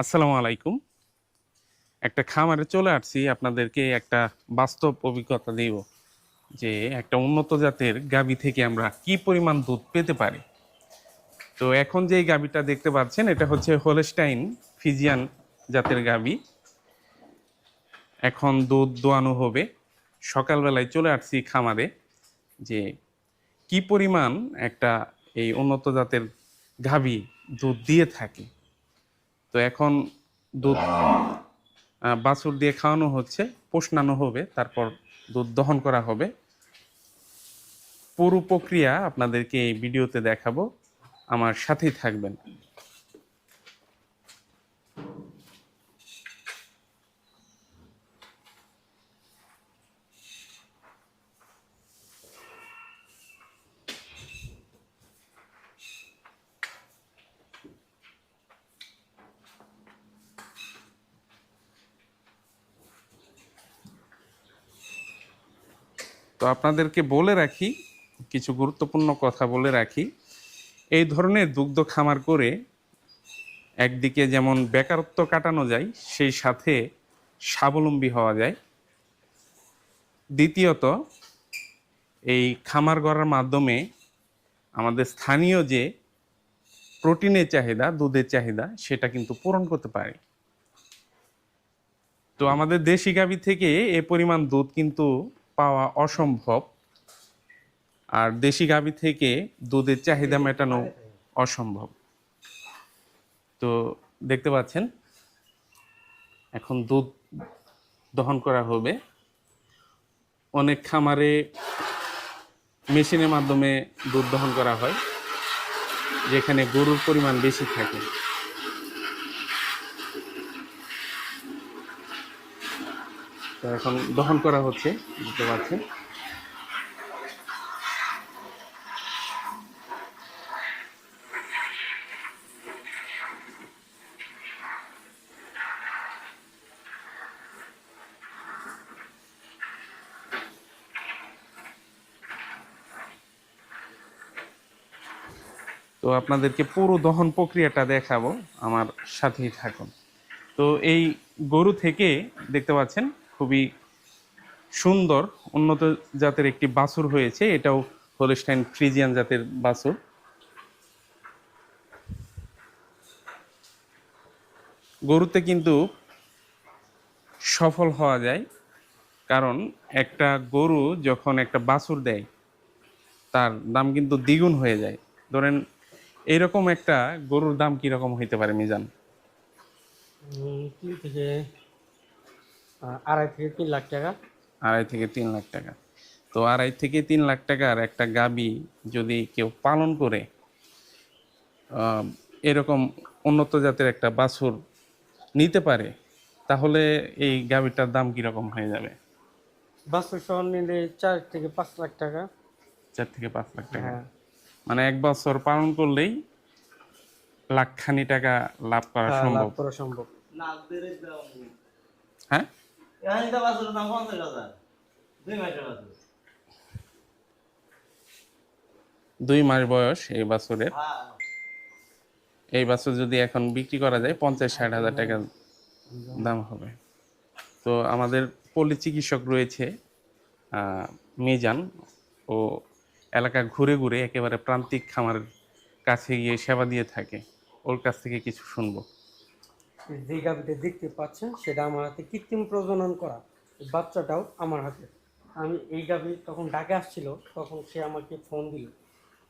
আসসালামু আলাইকুম। একটা খামারে চলে আসছি, আপনাদেরকে একটা বাস্তব অভিজ্ঞতা দিব যে একটা উন্নত জাতের গাবি থেকে আমরা কি পরিমাণ দুধ পেতে পারি। তো এখন যে গাবিটা দেখতে পাচ্ছেন, এটা হচ্ছে হোলেস্টাইন ফিজিয়ান জাতের গাবি। এখন দুধ দোয়ানো হবে। সকালবেলায় চলে আসছি খামারে যে কি পরিমাণ একটা এই উন্নত জাতের গাবি দুধ দিয়ে থাকে। তো এখন দুধ বাছুর দিয়ে খাওয়ানো হচ্ছে, পোষণানো হবে, তারপর দুধ দহন করা হবে। পুরো প্রক্রিয়া আপনাদেরকে এই ভিডিওতে দেখাবো। আমার সাথেই থাকবেন। আপনাদেরকে বলে রাখি, কিছু গুরুত্বপূর্ণ কথা বলে রাখি। এই ধরনের দুগ্ধ খামার করে একদিকে যেমন বেকারত্ব কাটানো যায়, সেই সাথে স্বাবলম্বী হওয়া যায়। দ্বিতীয়ত, এই খামার গড়ার মাধ্যমে আমাদের স্থানীয় যে প্রোটিনের চাহিদা, দুধের চাহিদা, সেটা কিন্তু পূরণ করতে পারে। তো আমাদের দেশি গাভী থেকে এ পরিমাণ দুধ কিন্তু পাওয়া অসম্ভব। আর দেশি গাভী থেকে দুধের চাহিদা মেটানো অসম্ভব। তো দেখতে পাচ্ছেন, এখন দুধ দহন করা হবে। অনেক খামারে মেশিনের মাধ্যমে দুধ দহন করা হয়, যেখানে গরুর পরিমাণ বেশি থাকে। তো এখন দহন করা হচ্ছে, বুঝতে পারছেন? তো আপনাদেরকে পুরো দহন প্রক্রিয়াটা দেখাবো, আমার সাথেই থাকুন। তো এই গরু থেকে দেখতে পাচ্ছেন খুবই সুন্দর, উন্নত জাতের একটি বাছুর হয়েছে। এটাও হোলস্টাইন ফ্রিজিয়ান জাতের বাছুর। গরুতে কিন্তু সফল হওয়া যায়, কারণ একটা গরু যখন একটা বাছুর দেয়, তার দাম কিন্তু দ্বিগুণ হয়ে যায়। ধরেন এইরকম একটা গরুর দাম কীরকম হইতে পারে মিজান? আড়াই থেকে তিন লাখ টাকা। আড়াই থেকে তিন লাখ টাকা। তো আড়াই থেকে তিন লাখ টাকার একটা গাবি যদি কেউ পালন করে আহ, এরকম উন্নত জাতের একটা বাছুর নিতে পারে তাহলে এই গাবিটার দাম কীরকম হয়ে যাবে? বাছুর সহ নিলে চার থেকে পাঁচ লাখ টাকা। চার থেকে পাঁচ লাখ টাকা। হ্যাঁ। মানে এক বছর পালন করলেই লাখখানি টাকা লাভ করা হ্যাঁ, সম্ভব। করা সম্ভব। হ্যাঁ? দাম পঞ্চাশ হাজার। দুই মাসের বাছুর। দুই মাস বয়স এই বাছুরের। হ্যাঁ। এই বাছুর যদি এখন বিক্রি করা যায় পঞ্চাশ ষাট হাজার টাকা দাম হবে। তো আমাদের পল্লী চিকিৎসক রয়েছে মিজান। ও এলাকা ঘুরে ঘুরে একেবারে প্রান্তিক খামারের কাছে গিয়ে সেবা দিয়ে থাকে। ওর কাছ থেকে কিছু শুনব। যে গাভিটা দেখতে পাচ্ছেন, সেটা আমার হাতে কৃত্রিম প্রজনন করা। বাচ্চাটাও আমার হাতে। আমি এই গাভি তখন ডাকে আসছিল, তখন সে আমাকে ফোন দিল।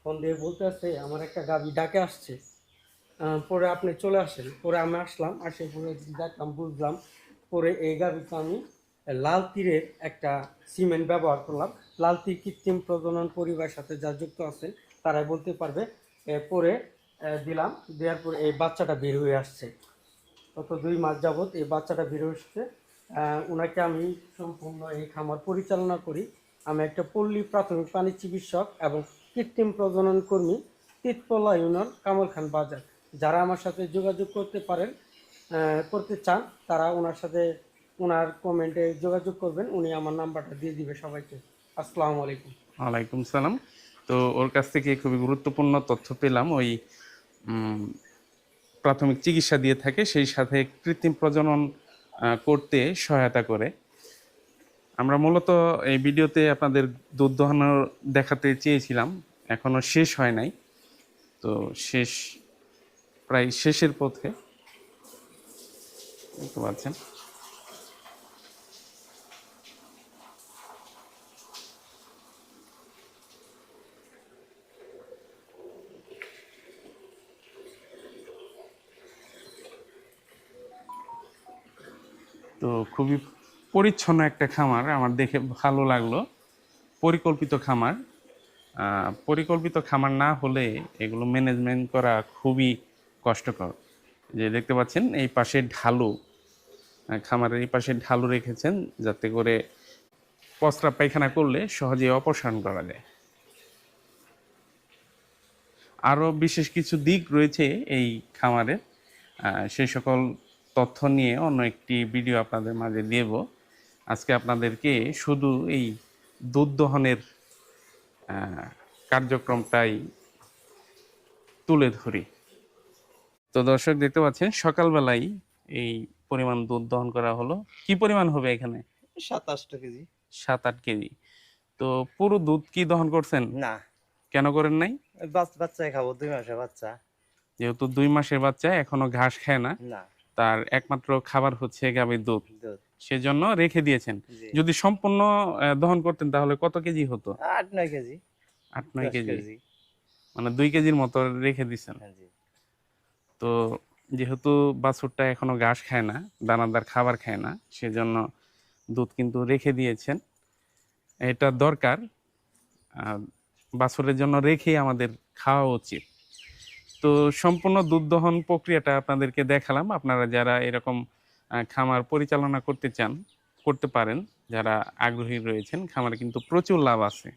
ফোন দিয়ে বলতে আসছে আমার একটা গাভি ডাকে আসছে। পরে আপনি চলে আসেন। পরে আমি আসলাম, আসে পরে দেখলাম, বুঝলাম, পরে এই গাভিটা আমি লাল তীরের একটা সিমেন্ট ব্যবহার করলাম। লাল তীর কৃত্রিম প্রজনন পরিবারের সাথে যা যুক্ত আছেন, তারাই বলতে পারবে। পরে দিলাম, দেওয়ার পরে এই বাচ্চাটা বের হয়ে আসছে। গত দুই মাস যাবৎ এই বাচ্চাটা হচ্ছে আহ, ওনাকে আমি সম্পূর্ণ এই খামার পরিচালনা করি। আমি একটা পল্লী প্রাথমিক প্রাণী চিকিৎসক এবং কৃত্রিম প্রজনন কর্মী তিতপলা ইউনিয়ন কামল খান বাজার। যারা আমার সাথে যোগাযোগ করতে পারেন করতে চান তারা ওনার সাথে ওনার কমেন্টে যোগাযোগ করবেন। উনি আমার নাম্বারটা দিয়ে দিবে সবাইকে। আসসালামু আলাইকুম। ওয়ালাইকুম সালাম। তো ওর কাছ থেকে খুবই গুরুত্বপূর্ণ তথ্য পেলাম। ওই প্রাথমিক চিকিৎসা দিয়ে থাকে, সেই সাথে কৃত্রিম প্রজনন করতে সহায়তা করে। আমরা মূলত এই ভিডিওতে আপনাদের দুধ দোহানো দেখাতে চেয়েছিলাম এখনও শেষ হয় নাই। তো শেষ, প্রায় শেষের পথে বুঝতে পাচ্ছেন। তো খুবই পরিচ্ছন্ন একটা খামার, আমার দেখে ভালো লাগল। পরিকল্পিত খামার পরিকল্পিত খামার না হলে এগুলো ম্যানেজমেন্ট করা খুবই কষ্টকর। যে দেখতে পাচ্ছেন, এই পাশে ঢালু খামারের এই পাশে ঢালু রেখেছেন যাতে করে পস্রা পায়খানা করলে সহজে অপসারণ করা যায়। আরও বিশেষ কিছু দিক রয়েছে এই খামারের সেই সকল তথ্য নিয়ে অন্য একটি ভিডিও আপনাদের মাঝে দেব। আজকে আপনাদেরকে শুধু এই দুধ দহনের কার্যক্রমটাই তুলে ধরি। তো দর্শক দেখতে পাচ্ছেন সকালবেলায় এই পরিমাণ দুধ দহন করা হলো। কি পরিমাণ হবে এখানে? সাতাশটা কেজি। সাত আট কেজি। তো পুরো দুধ কি দহন করছেন? না। কেন করেন নাই? ওই বাচ- খাব দুই মাসের বাচ্চা। যেহেতু দুই মাসের বাচ্চা এখনও ঘাস খায় না। না। তার একমাত্র খাবার হচ্ছে গাভীর দুধ। সেজন্য রেখে দিয়েছেন। যদি সম্পূর্ণ দহন করতেন তাহলে কত কেজি হতো? আট নয় কেজি। আট নয় কেজি। মানে দুই কেজির মতো রেখে দিচ্ছেন হ্যাঁ তো যেহেতু বাছুরটা এখনও ঘাস খায় না দানাদার খাবার খায় না সেজন্য দুধ কিন্তু রেখে দিয়েছেন। এটা দরকার। বাছুরের জন্য রেখেই আমাদের খাওয়া উচিত। তো সম্পূর্ণ দুধ দহন প্রক্রিয়াটা আপনাদেরকে দেখালাম। আপনারা যারা এরকম খামার পরিচালনা করতে চান করতে পারেন। যারা আগ্রহী রয়েছেন খামারে কিন্তু প্রচুর লাভ আছে।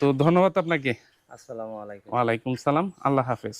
তো ধন্যবাদ আপনাকে। আসসালামু আলাইকুম। ওয়ালাইকুম সালাম। আল্লাহ হাফেজ।